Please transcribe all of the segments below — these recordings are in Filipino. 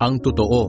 Ang totoo,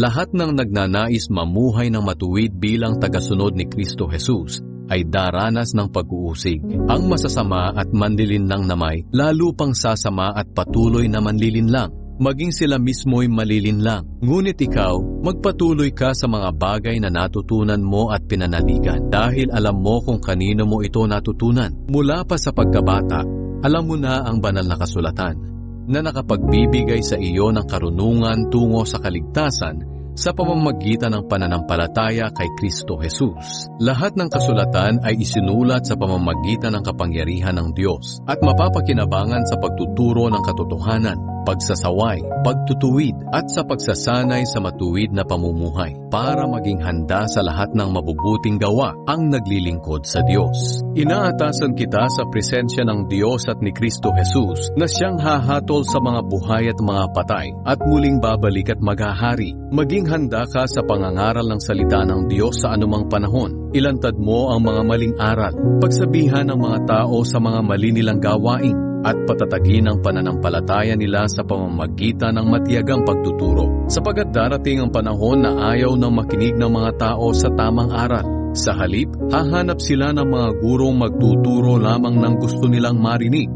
lahat ng nagnanais mamuhay ng matuwid bilang tagasunod ni Kristo Jesus ay daranas ng pag-uusig. Ang masasama at manlilinlang namay, lalo pang sasama at patuloy na manlilinlang. Maging sila mismo'y malilinlang. Ngunit ikaw, magpatuloy ka sa mga bagay na natutunan mo at pinanaligan dahil alam mo kung kanino mo ito natutunan. Mula pa sa pagkabata, alam mo na ang banal na kasulatan na nakapagbibigay sa iyo ng karunungan tungo sa kaligtasan sa pamamagitan ng pananampalataya kay Kristo Jesus. Lahat ng kasulatan ay isinulat sa pamamagitan ng kapangyarihan ng Diyos at mapapakinabangan sa pagtuturo ng katotohanan, pagsasaway, pagtutuwid at sa pagsasanay sa matuwid na pamumuhay para maging handa sa lahat ng mabubuting gawa ang naglilingkod sa Diyos. Inaatasan kita sa presensya ng Diyos at ni Kristo Jesus na siyang hahatol sa mga buhay at mga patay at muling babalik at maghahari. Maging handa ka sa pangangaral ng salita ng Diyos sa anumang panahon. Ilantad mo ang mga maling aral, pagsabihan ng mga tao sa mga mali nilang gawain, at patatagin ang pananampalataya nila sa pamamagitan ng matiyagang pagtuturo. Sapagat darating ang panahon na ayaw nang makinig ng mga tao sa tamang aral. Sa halip, hahanap sila ng mga gurong magtuturo lamang ng gusto nilang marinig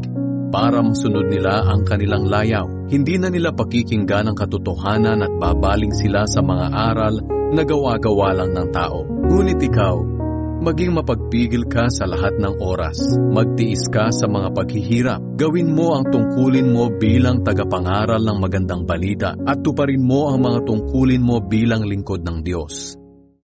para masunod nila ang kanilang layaw. Hindi na nila pakikinggan ang katotohanan at babaling sila sa mga aral na gawa-gawa lang ng tao. Ngunit ikaw, maging mapagpigil ka sa lahat ng oras. Magtiis ka sa mga paghihirap. Gawin mo ang tungkulin mo bilang tagapangaral ng magandang balita at tuparin mo ang mga tungkulin mo bilang lingkod ng Diyos.